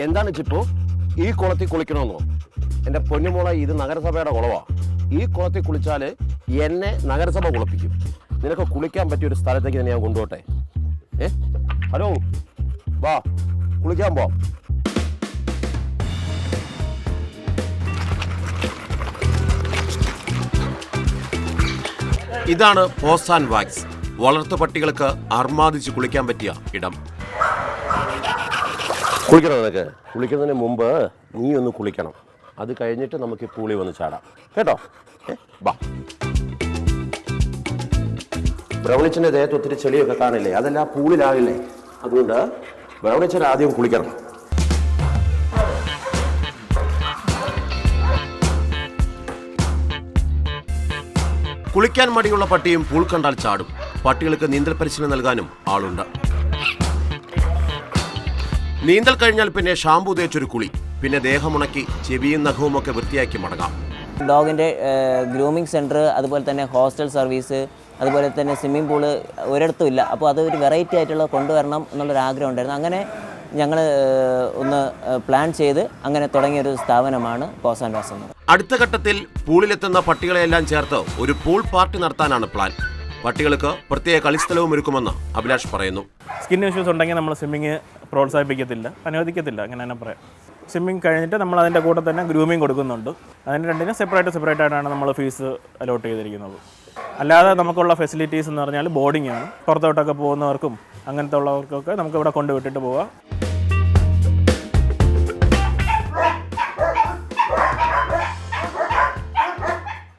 എന്താണ് ചിപ്പു? ഈ കുളത്തിൽ കുളിക്കണമെന്നോ എന്റെ പൊന്നുമോളെ ഇത് നഗരസഭയുടെ കുളവാ. ഈ കുളത്തിൽ കുളിച്ചാൽ എന്നെ നഗരസഭ കുളിപ്പിക്കും. നിനക്ക് കുളിക്കാൻ പറ്റിയ ഒരു സ്ഥലത്തേക്ക് തന്നെ ഞാൻ കൊണ്ടുപോട്ടെ. ഏ? ഹലോ? വാ കുളിക്കാൻ പോ. ഇതാണ് പോസാൻ വാക്സ്. വളർത്തു പട്ടികൾക്ക് അർമാദിച്ച് കുളിക്കാൻ പറ്റിയ ഇടം. കുളിക്കണം നിനക്ക്. കുളിക്കുന്നതിന് മുമ്പ് നീ ഒന്ന് കുളിക്കണം. അത് കഴിഞ്ഞിട്ട് നമുക്ക് പൂളി വന്ന് ചാടാം. കേട്ടോ? വാ ബ്രൗണിച്ചിന്റെ ദേഹത്ത് ഒത്തിരി ചെളിയൊക്കെ കാണില്ലേ? അതെല്ലാം പൂളിലാകില്ലേ അതുകൊണ്ട് ബ്രൗണിച്ചൻ ആദ്യം കുളിക്കണം. കുളിക്കാൻ മടിയുള്ള പട്ടിയും പൂൾ കണ്ടാൽ ചാടും. പട്ടികൾക്ക് നീന്തൽ പരിശീലനം നൽകാനും ആളുണ്ട്. നീന്തൽ കഴിഞ്ഞാൽ പിന്നെ ഷാമ്പു തേച്ചൊരു കുളി. പിന്നെ ദേഹമുണക്കി ചെവിയും നഖവും ഒക്കെ വൃത്തിയാക്കി മടങ്ങാം. ഡോഗിന്റെ ഗ്രൂമിംഗ് സെന്റർ അതുപോലെ തന്നെ ഹോസ്റ്റൽ സർവീസ് അതുപോലെ തന്നെ സ്വിമ്മിംഗ് പൂൾ ഒരിടത്തും ഇല്ല. അപ്പോൾ അത് ഒരു വെറൈറ്റി ആയിട്ടുള്ള കൊണ്ടുവരണം എന്നുള്ളൊരു ആഗ്രഹം ഉണ്ടായിരുന്നു. അങ്ങനെ ഞങ്ങൾ ഒന്ന് പ്ലാൻ ചെയ്ത് അങ്ങനെ തുടങ്ങിയൊരു സ്ഥാപനമാണ് പോസാൻ വാസ് എന്നത്. അടുത്ത ഘട്ടത്തിൽ പൂളിലെത്തുന്ന പട്ടികളെയെല്ലാം ചേർത്ത് ഒരു പൂൾ പാർട്ടി നടത്താനാണ് പ്ലാൻ. പട്ടികൾക്ക് പ്രത്യേക കളിസ്ഥലവും ഒരുക്കുമെന്ന് അഭിലാഷ് പറയുന്നു. സ്കിൻ ഇഷ്യൂസ് ഉണ്ടെങ്കിൽ നമ്മൾ സ്വിമ്മിങ് പ്രോത്സാഹിപ്പിക്കത്തില്ല അനുവദിക്കത്തില്ല അങ്ങനെ തന്നെ പറയാം. സ്വിമ്മിങ് കഴിഞ്ഞിട്ട് നമ്മൾ അതിന്റെ കൂടെ തന്നെ ഗ്രൂമിങ് കൊടുക്കുന്നുണ്ട്. അതിന് രണ്ടിനും സെപ്പറേറ്റ് സെപ്പറേറ്റ് ആയിട്ടാണ് നമ്മൾ ഫീസ് അലോട്ട് ചെയ്തിരിക്കുന്നത്. അല്ലാതെ നമുക്കുള്ള ഫെസിലിറ്റീസ് എന്ന് പറഞ്ഞാൽ ബോർഡിംഗ് ആണ്. പുറത്തോട്ടൊക്കെ പോകുന്നവർക്കും അങ്ങനത്തെ ഉള്ളവർക്കൊക്കെ നമുക്ക് ഇവിടെ കൊണ്ടുവിട്ടിട്ട് പോവാം.